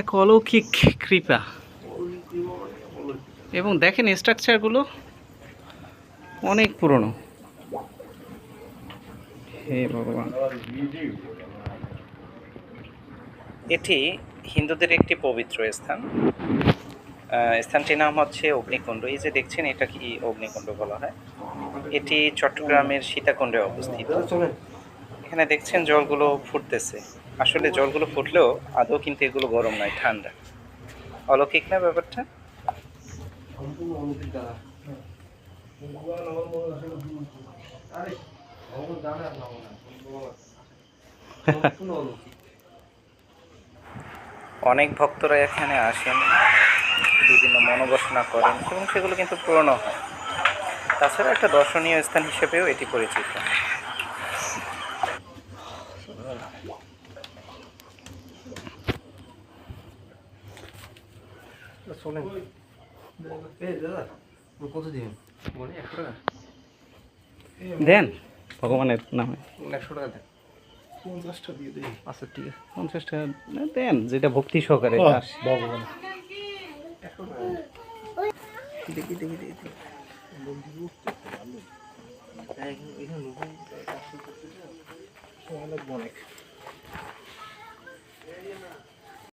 এক অলৌকিক কৃপা। এবং দেখেন স্ট্রাকচারগুলো অনেক পুরনো। হে ভগবান। এটি হিন্দুদের একটি পবিত্র স্থান। স্থানটির নাম হচ্ছে অগ্নিকুণ্ড। এই যে দেখছেন, এটা কি অগ্নিকুণ্ড বলা হয়? এটি চট্টগ্রামের সীতাকুণ্ডে অবস্থিত। এখানে দেখছেন জলগুলো ফুটতেছে। আসলে জলগুলো ফুটলেও আদৌ কিন্তু এগুলো গরম নয়, ঠান্ডা। অলৌকিক না ব্যাপারটা? অনেক ভক্তরা এখানে আসেন, বিভিন্ন মনোবাসনা করেন, এবং সেগুলো কিন্তু পূরণ হয়। তাছাড়া একটা দর্শনীয় স্থান হিসেবেও এটি পরিচিত। চলেন কত দিবেন মানে দেন ভগবানের নামে। মানে একশো টাকা দেন। পঞ্চাশটা দিয়ে দেই। আচ্ছা ঠিক আছে। পঞ্চাশটা দেন যেটা ভক্তি সহকারে ভগবান। দেখি দেখি দেখি হ্যাঁ, এখানে অনেক